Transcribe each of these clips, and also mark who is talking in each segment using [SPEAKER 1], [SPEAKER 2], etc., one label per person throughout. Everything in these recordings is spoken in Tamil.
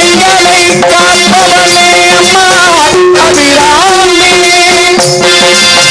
[SPEAKER 1] எங்களை காப்பவளே அம்மா அபிரா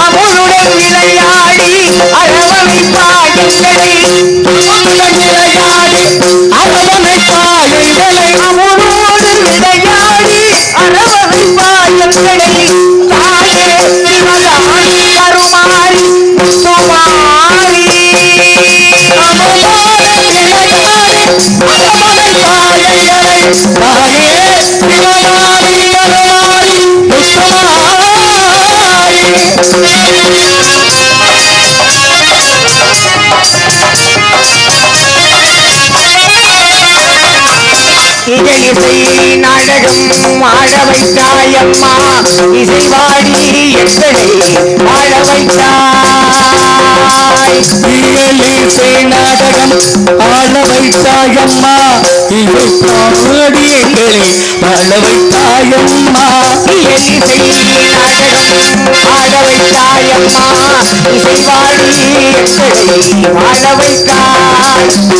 [SPEAKER 1] அவனுடன் விளையாடி அரவணைப்பாயங்களை அவனுடன் அரவணைப்பாயங்களை தாயே இசை நாடகம் ஆட வைத்தாயம்மா. இசைவாடி எங்களை ஆட வைத்தாய்.
[SPEAKER 2] இசை நாடகம் ஆட வைத்தாயம்மா. இவை பாடி எங்களை வாழ வைத்தாயம்மா.
[SPEAKER 1] இசை நாடகம் ஆட வைத்தாயம்மா. இசைவாடி எங்களை ஆட வைத்தாய்.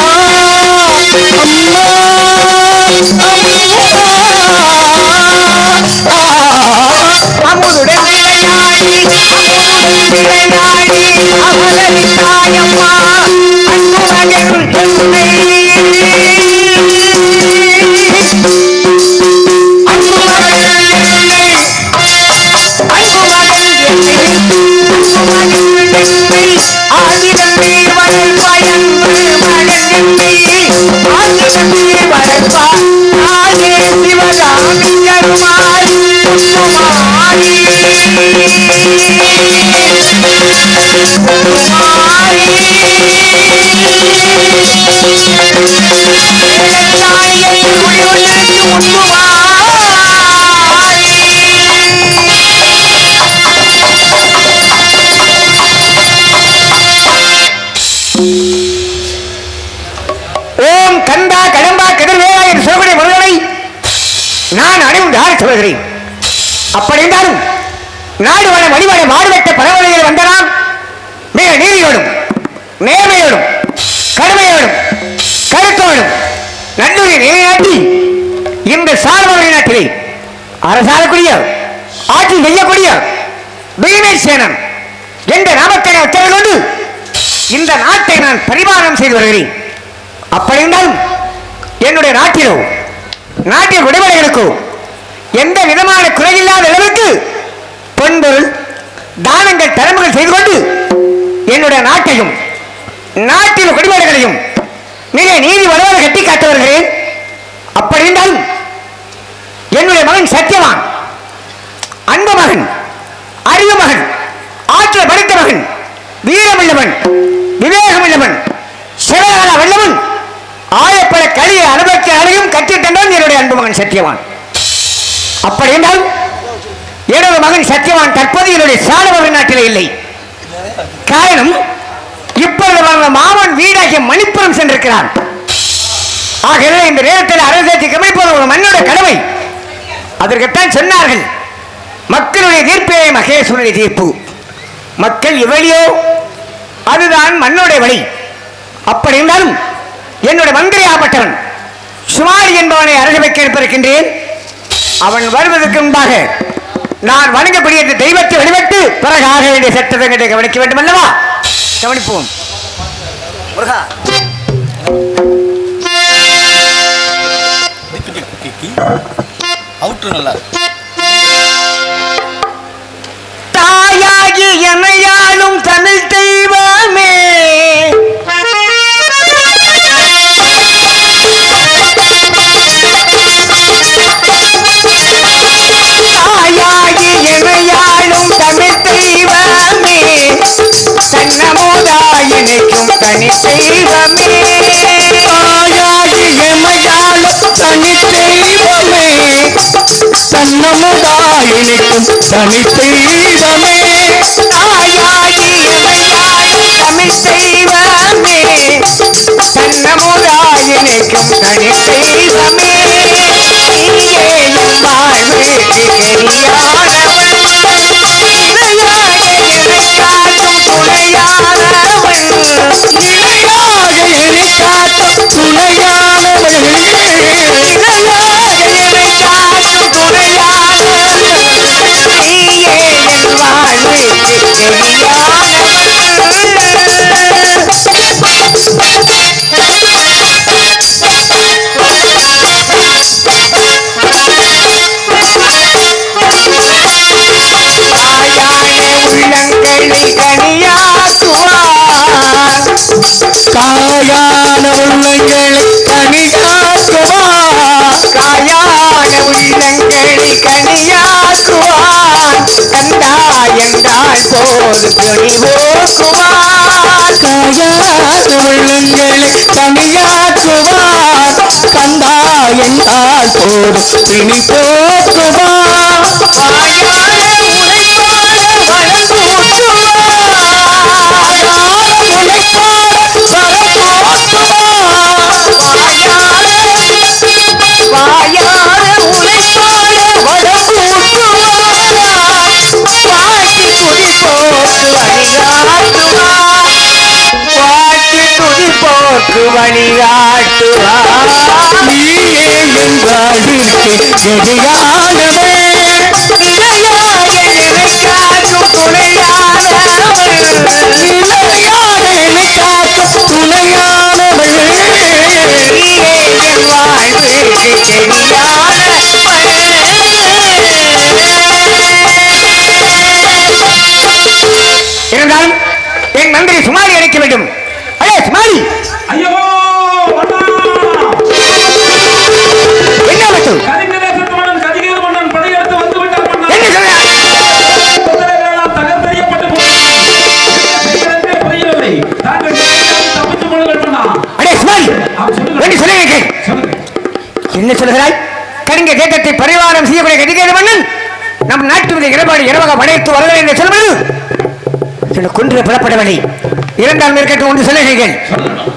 [SPEAKER 1] விளையாடி அமலரித்தாயம்மா அன்புமகள் என்னை ஓம் கந்தா சொல்கிறேன். அப்படி என்றாலும் நாடு வன மணிவடை மாடுவெட்ட பரவலையில் வந்தனான் மிக நீதியோடும் நேர்மையோடும் கடுமையோடும் கருத்தோடும் நன்னுரை நிலைநாட்டி இந்த சார்பவரை நாட்டிலே அரசாரக்கூடிய ஆட்சி செய்யக்கூடிய சேனம் என்ற நாமக்கரை உத்தரவு கொண்டு இந்த நாட்டை நான் பரிமாணம் செய்து வருகிறேன். அப்படி இருந்தாலும் என்னுடைய நாட்டிலோ நாட்டில் விடுமுறைகளுக்கோ எந்த விதமான குறையில்லாத அளவுக்கு பொன்பொருள் தானங்கள் தரம்புகள் செய்து கொண்டு என்னுடைய நாட்டையும் நாட்டில் குடிமகளையும் மிக நீதி வலுவாக கட்டி காத்து வருகிறேன் அப்படி இருந்தாலும் என்னுடைய மகன் சத்தியவான் அன்பு மகன் அறிவு மகன் ஆற்றல் படைத்த மகன் வீரமுள்ளவன் விவேகமுள்ளவன் சிவகால வல்லவன் ஆயப்பட கலியை அனுபவிக்க அலையும் கற்றித்தந்தான் என்னுடைய அன்பு மகன் சத்தியவான். அப்படி என்றால் எனது மகன் சத்தியவான் தற்போது என்னுடைய சாலவகன் நாட்டிலே இல்லை. காரணம் இப்பொழுது வந்த மாமன் வீடாகிய மணிப்புறம் சென்றிருக்கிறான் ஆகவே இந்த நேரத்தில் அரசத்தை கவனிப்பது ஒரு மன்னோட கடமை. அதற்குத்தான் சொன்னார்கள் மக்களுடைய தீர்ப்பே மகேஸ்வரனுடைய தீர்ப்பு. மக்கள் எவ்வளியோ அதுதான் மண்ணுடைய வழி. அப்படி இருந்தாலும் என்னுடைய மந்திரி ஆப்பட்டவன் சுமாரி என்பவனை அரசு வைக்க இருப்பிருக்கின்றேன் அவன் வருவதற்கு முன்பாக நான் வணங்கக்கூடிய இந்த தெய்வத்தை வழிபட்டு பிறகு ஆக வேண்டிய சட்டத்தை கவனிக்க வேண்டும் அல்லவா கவனிப்போம். முருகா.
[SPEAKER 3] அவுட்ரு நல்லா இருக்கு.
[SPEAKER 1] தன்னமுதாயினிக்கும் தனி தெய்வமே தமிழ் தெய்வமே தன்னமுதாயனைக்கும் தனி போல் பொழிவோக்குவார் துணிவோக்குவார்
[SPEAKER 2] காயான உள்ளங்களை கந்தா என்றால் போது பிணி போக்குவார்
[SPEAKER 1] போக்கு வழிகாட்டுவார்
[SPEAKER 2] நீயே என் வாழ்விற்கு
[SPEAKER 1] நம் நாட்டு மீது இடபாடு இரவக படையெடுத்து வருகிறது என்று சொல்வது? கொன்று புறப்படவில்லை இரண்டாம் இருக்கட்டும் ஒன்று சொல்லுகிறீர்கள்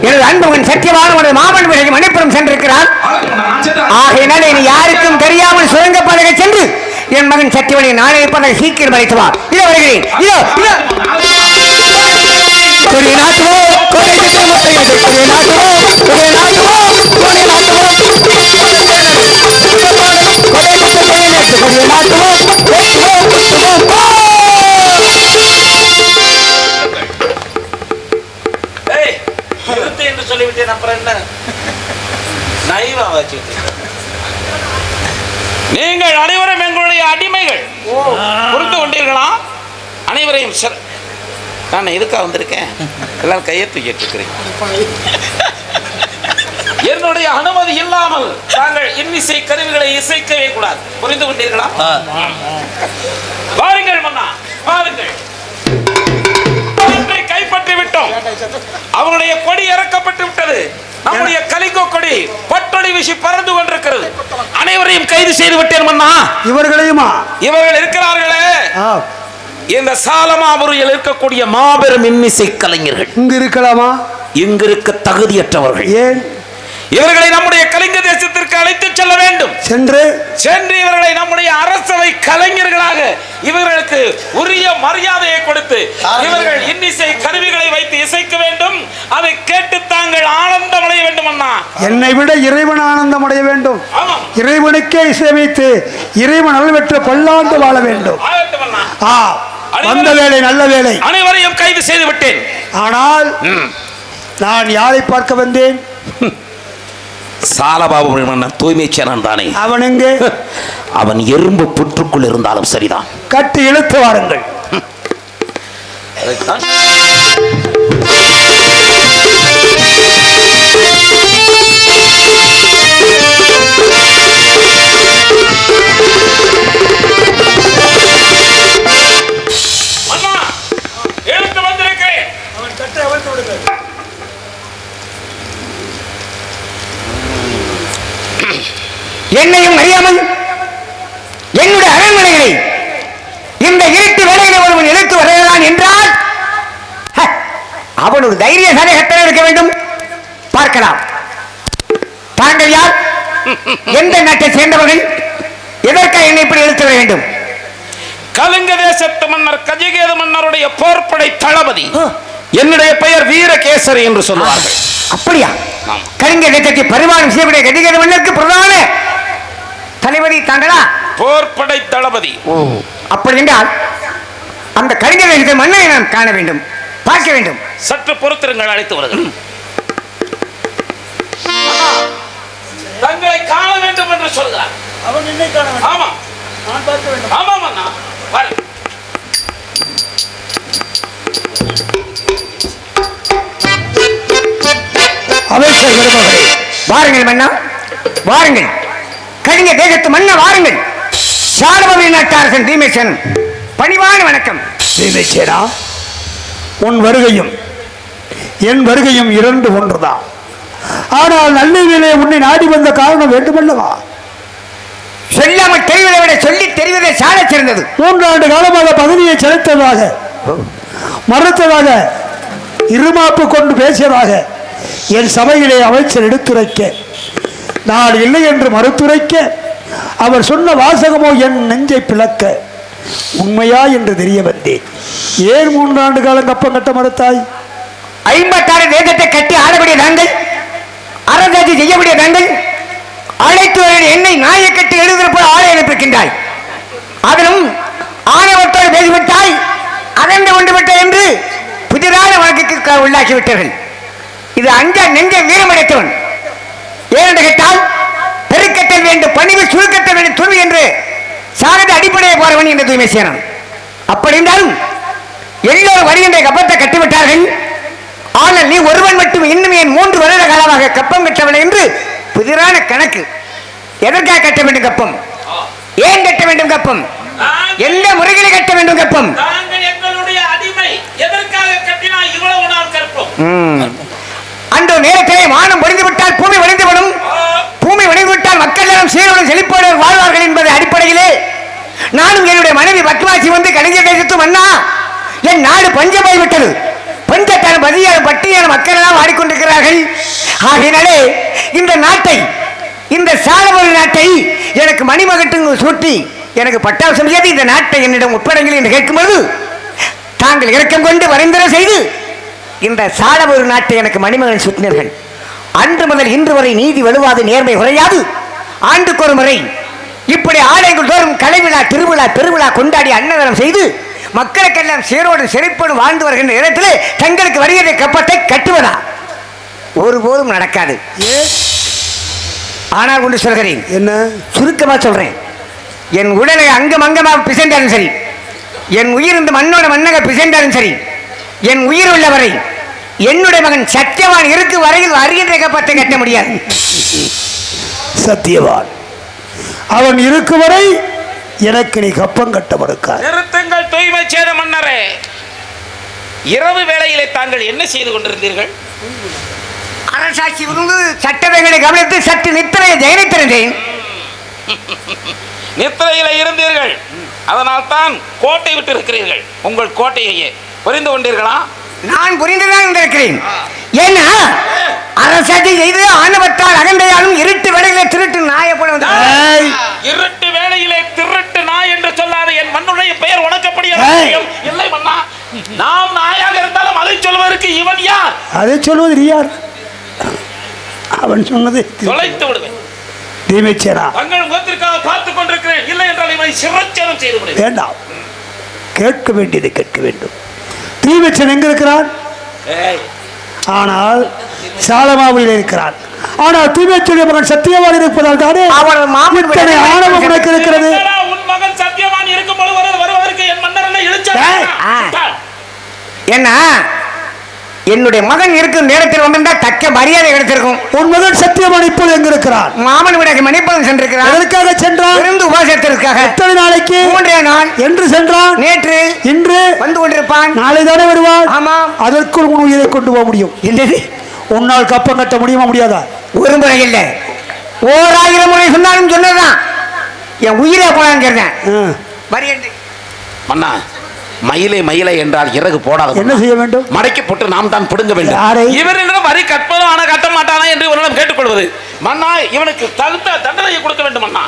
[SPEAKER 1] எனது அன்பவன் சத்தியமான உனது மாமன் விலகி மணிப்புறம் சென்றிருக்கிறான் ஆகையினால் இனி யாருக்கும் தெரியாமல் சுரங்க சென்று என் மகன் சத்தியவனை நானே இருப்பதை சீக்கிரம் அழைத்து வா. இதோ வருகிறேன் இதோ இதோ
[SPEAKER 2] என்று சொல்லிவிட்டேன் அப்புறம் என்ன? நைவா வச்சு. நீங்கள் அனைவரும் எங்களுடைய அடிமைகள். புரிந்து கொண்டீர்களா?
[SPEAKER 3] அனைவரையும் நான் எதுக்காக வந்திருக்கேன்? எல்லாரும் கையை தூக்கிட்டு இருக்கிறேன் என்னுடைய அனுமதி இல்லாமல் தாங்கள் இன்னிசை கருவிகளை இசைக்கவே கூடாது. புரிந்து கொண்டீர்களா? வாருங்கள் மன்னா வாருங்கள். கைப்பற்றி விட்டோம். அவருடைய கொடி இறக்கப்பட்டு விட்டது. நம்முடைய கலிங்கோ கொடி பட்டொடி வீசி பறந்து கொண்டிருக்கிறது. அனைவரையும் கைது செய்து விட்டேன் மன்னா.
[SPEAKER 2] இவர்களையுமா?
[SPEAKER 3] இவர்கள் இருக்கிறார்களே. இந்த சாலமாபுரியில் இருக்கக்கூடிய மாபெரும் இன்னிசை கலைஞர்கள்.
[SPEAKER 2] இங்கு இருக்கலாமா
[SPEAKER 3] இங்கு இருக்க தகுதியற்றவர்கள்.
[SPEAKER 2] ஏன்?
[SPEAKER 3] இவர்களை நம்முடைய கலிங்க தேசத்திற்கு அழைத்து செல்ல வேண்டும்.
[SPEAKER 2] சென்று
[SPEAKER 3] சென்று இவர்களை நம்முடைய அரசவை கலைஞர்களாக இவர்களுக்கு உரிய மரியாதையை கொடுத்து இவர்கள் இன்னிசை கருவிகளை வைத்து இசைக்க வேண்டும். அதை கேட்டு தாங்கள் ஆனந்தம் அடைய வேண்டும் அண்ணா
[SPEAKER 2] என்னை விட இறைவன் ஆனந்தம் அடைய வேண்டும் இறைவனுக்கே இசைவைத்து இறைவன் நல்வெற்ற பல்லாண்டு வாழ வேண்டும். ஆ வந்த வேலை நல்ல வேலை.
[SPEAKER 3] அனைவரையும் கைது செய்து விட்டேன்.
[SPEAKER 2] ஆனால். நான் யாரை பார்க்க வந்தேன்?
[SPEAKER 3] சாலபாபு தூய்மை சேனன் தானே.
[SPEAKER 2] அவன் எங்கே?
[SPEAKER 3] அவன் எறும்பு புற்றுக்குள் இருந்தாலும் சரிதான்.
[SPEAKER 2] கட்டி இழுத்து வாருங்கள்.
[SPEAKER 3] அண்ணா
[SPEAKER 1] என்னையும் அறியாமல் என்னுடைய அரண்மனைகளை இந்த இருட்டு வேலையில் ஒருவன் இழுத்து வருகிறான் என்றால் அவன் ஒரு தைரியசாலி கட்டளை இருக்க வேண்டும். பார்க்கலாம். தாங்கள் யார்? எந்த நாட்டை சேர்ந்தவர்கள்? எதற்காக என்னை இப்படி இழுத்து வர வேண்டும்?
[SPEAKER 3] கலிங்க தேசத்து மன்னர் கஜகேது மன்னருடைய போர்ப்படை தளபதி. என்னுடைய பெயர் வீரகேசரி என்று சொல்லுவார்கள்.
[SPEAKER 1] அப்படியா. கலிங்க தேசத்தை பரிமாணம் செய்யக்கூடிய கதிகேது மன்னருக்கு பிரதான தளபதி தாங்களா?
[SPEAKER 3] போர்ப்படை தளபதி.
[SPEAKER 1] அப்படி என்றால் அந்த கலிங்க தேசத்தை மன்னரை நான் காண வேண்டும் பார்க்க வேண்டும்.
[SPEAKER 3] சற்று பொறுத்திருங்கள் அழைத்து வருகிறேன். தங்களை காண வேண்டும் என்று சொல்கிறார்.
[SPEAKER 2] அவன் என்னை காண வேண்டும்.
[SPEAKER 3] ஆமா.
[SPEAKER 2] நான் பார்க்க வேண்டும்.
[SPEAKER 3] ஆமாம் அண்ணா. பாரு.
[SPEAKER 1] அமைச்சர் பெருமகளே வாருங்கள் மன்னா வாருங்கள். கலிங்க தேசத்து மன்ன வாருங்கள். சாரபவி நாட்டாரசன் தீமேசன் பணிவான வணக்கம்.
[SPEAKER 2] சீமைச்சேனா உன் வருகையும் என் வருகையும் இரண்டு ஒன்றுதான் ஆனால் நல்லவிலே உன்னை நாடி வந்த காரணம் வேண்டுமல்லவா?
[SPEAKER 1] சொல்லாமல் தெரிவதை விட சொல்லி தெரிவதை சால சிறந்தது.
[SPEAKER 2] மூன்றாண்டு காலமாக பகுதியை செலுத்ததாக மறுத்ததாக இருமாப்பு கொண்டு பேசியதாக என் சபையிலே அமைச்சர் எடுத்துரைக்க நான் இல்லை என்று மறுத்துரைக்க அவர் சொன்ன வாசகமோ என் நெஞ்சை பிளக்க உண்மையா என்று தெரிய வந்தேன். ஏன் மூன்றாண்டு காலம் கப்பம் கட்ட மறுத்தாய்?
[SPEAKER 1] ஐம்பத்தாறு வேதத்தை கட்டி ஆடக்கூடிய நாங்கள் அரசாட்சி செய்யக்கூடிய நாங்கள் அழைத்து வர என்னை நாயை கட்டி எழுதுகிற போல ஆளை அனுப்பியிருக்கின்றாய். அதிலும் ஆணவத்தோடு பேசிவிட்டாய் அகன்று கொண்டு விட்டாய் என்று புதிரான வழக்குக்கு க- உள்ளாக்கி விட்டார்கள் இது அஞ்ச நெஞ்ச வீரமடைத்தவன் ஏனென்று கேட்டால் பெருக்கத்தில் வேண்டும் பணிவு சுருக்கத்தில் வேண்டும் துணி என்று சாரத அடிப்படையை போறவன் என்று தூய்மை செய்யணும் அப்படி இருந்தாலும் எல்லோரும் வருகின்ற கப்பத்தை கட்டிவிட்டார்கள். ஆனால் நீ ஒருவன் மட்டும் இன்னும் என் மூன்று வருட காலமாக கப்பம் கட்டவில்லை என்று புதிரான கணக்கு. எதற்காக கட்ட வேண்டும் கப்பம்? ஏன் கட்ட வேண்டும் கப்பம்? எந்த முறையில் கட்ட வேண்டும் கப்பம்?
[SPEAKER 3] எங்களுடைய அடிமை. எதற்காக கட்டினால் இவ்வளவு நாள் கற்போம்?
[SPEAKER 1] அந்த நேரத்திலே வானம் ஒழிந்து விட்டால் பூமி ஒழிந்து விடும் பூமி வடிந்துவிட்டால் மக்கள் எல்லாம் சீரோடு செழிப்போடு வாழ்வார்கள் என்பது அடிப்படையிலே நானும் என்னுடைய மனைவி பத்மாசி வந்து கலைஞர் தேசத்து மன்னா என் நாடு பஞ்சமாய் விட்டது. பஞ்சத்தான பதியான பட்டியான மக்கள் எல்லாம் ஆடிக்கொண்டிருக்கிறார்கள். ஆகையினாலே இந்த நாட்டை இந்த சாலமொழி நாட்டை எனக்கு மணிமகட்டு சூட்டி எனக்கு பட்டாசம் செய்து இந்த நாட்டை என்னிடம் ஒப்படைங்கள் என்று கேட்கும்போது தாங்கள் இறக்கம் கொண்டு வரைந்தர செய்து இந்த சாலமொரு நாட்டை எனக்கு மணிமகன் சுட்டினர்கள். அன்று முதல் இன்று வரை நீதி வலுவாது நேர்மை குறையாது. ஆண்டுக்கு ஒரு முறை இப்படி ஆலயங்கள் தோறும் கலை விழா திருவிழா பெருவிழா கொண்டாடி அன்னதானம் செய்து மக்களுக்கெல்லாம் சீரோடு செழிப்போடு வாழ்ந்து வருகின்ற இடத்திலே தங்களுக்கு வருகிற கப்பத்தை கட்டுவதா? ஒருபோதும் நடக்காது. ஆனால் ஒன்று சொல்கிறேன்.
[SPEAKER 2] என்ன?
[SPEAKER 1] சுருக்கமா சொல்றேன். என் உடலை அங்கம் அங்கமாக பிசைந்தாலும் சரி என் உயிர் இந்த மண்ணோட மண்ணக பிசைந்தாலும் சரி என் உயிர் உள்ளவரை என்னுடைய மகன் சத்தியவான் இருக்கு வரையில் வருகின்ற கப்பத்தை கட்ட முடியாது.
[SPEAKER 2] சத்தியவான். அவன் இருக்கும் வரை எனக்கு நீ கப்பம் கட்ட மறுக்கார்
[SPEAKER 3] நிறுத்துங்கள் தூய்மை சேத மன்னரே. இரவு வேளையிலே தாங்கள் என்ன செய்து கொண்டிருந்தீர்கள்?
[SPEAKER 1] அரசாட்சி விருந்து சட்டவைகளை கவனித்து சற்று நித்திரையை ஜெயனித்திருந்தேன்
[SPEAKER 3] நித்திரையில இருந்தீர்கள். அதனால் தான் கோட்டை விட்டு இருக்கிறீர்கள் உங்கள் கோட்டையையே. புரிந்து கொண்டீர்களா?
[SPEAKER 1] நான் புரிந்துதான் இருந்திருக்கிறேன் ஏன்னா அரசாட்சி செய்து ஆணவத்தால் அகந்தையாலும் இருட்டு வேலைகளை திருட்டு நாயப்படும்
[SPEAKER 2] ஏய்,
[SPEAKER 3] இருட்டு வேளையிலே திருட்டு நாய் என்று சொல்லாத என் மண்ணுடைய பெயர் உனக்கப்படிய
[SPEAKER 2] ஏய்.
[SPEAKER 3] இல்லை மன்னா நாம் நாயாக இருந்தாலும் அதை சொல்வதற்கு இவன் யார்?
[SPEAKER 2] அதை சொல்வது யார்? அவன் சொன்னது
[SPEAKER 3] தொலைத்து விடுவேன்.
[SPEAKER 2] தீமைச்சேனா
[SPEAKER 3] தங்கள் முகத்திற்காக பார்த்துக் கொண்டிருக்கிறேன். இல்லை என்றால் இவனை சிரச்சேதம் செய்து
[SPEAKER 2] வேண்டாம். கேட்க வேண்டியதை கேட்க வேண்டும். தீமைச்சன் எங்க இருக்கிறான்?
[SPEAKER 3] ஏய்,
[SPEAKER 2] ஆனால் சாலமாவில் இருக்கிறான். ஆனால் தீமைச்சுடைய மகன் சத்தியவான் இருப்பதால் தானே
[SPEAKER 1] அவள் மாமன்
[SPEAKER 2] ஆணவம் உனக்கு இருக்கிறது?
[SPEAKER 3] உன் மகன் சத்தியவான் இருக்கும் பொழுது வருவது- வருவதற்கு என் மன்னர் என்ன.
[SPEAKER 1] என்ன? என்னுடைய மகன் இருக்கும் நேரத்தில் வந்திருந்தா தக்க மரியாதை கிடைத்திருக்கும்.
[SPEAKER 2] உன் மகன் சத்தியவான் இப்போது எங்க இருக்கிறான்
[SPEAKER 1] மாமன் விட மணிப்பதம் சென்றிருக்கிறார்
[SPEAKER 2] எதற்காக சென்றான்?
[SPEAKER 1] விருந்து உபாசத்திற்காக
[SPEAKER 2] எத்தனை நாளைக்கு?
[SPEAKER 1] மூன்றே நாள்.
[SPEAKER 2] என்று சென்றான்?
[SPEAKER 1] நேற்று
[SPEAKER 2] இன்று?
[SPEAKER 1] வந்து கொண்டிருப்பான்.
[SPEAKER 2] நாளை தானே வருவான்?
[SPEAKER 1] ஆமாம்
[SPEAKER 2] அதற்குள் உன் உயிரை கொண்டு போக முடியும்.
[SPEAKER 1] என்னது?
[SPEAKER 2] உன்னால் கப்பம் கட்ட முடியுமா முடியாதா?
[SPEAKER 1] ஒரு முறை இல்லை. ஓராயிரம் முறை சொன்னாலும் சொன்னதுதான். என் உயிரை போனான்னு
[SPEAKER 2] ஆ.
[SPEAKER 1] வரியண்டு
[SPEAKER 3] மன்னா மயிலை மயிலை என்றால் இறகு போடாத
[SPEAKER 2] என்ன செய்ய வேண்டும்?
[SPEAKER 3] மடக்கி போட்டு நாம் தான் பிடுங்க வேண்டும்? இவரிடம் வரி கற்பதோ ஆன கட்ட மாட்டானா என்று இவரிடம் கேட்டுக்கொள்வது. மன்னா இவனுக்கு தகுந்த தண்டனையை கொடுக்க வேண்டும் மன்னா.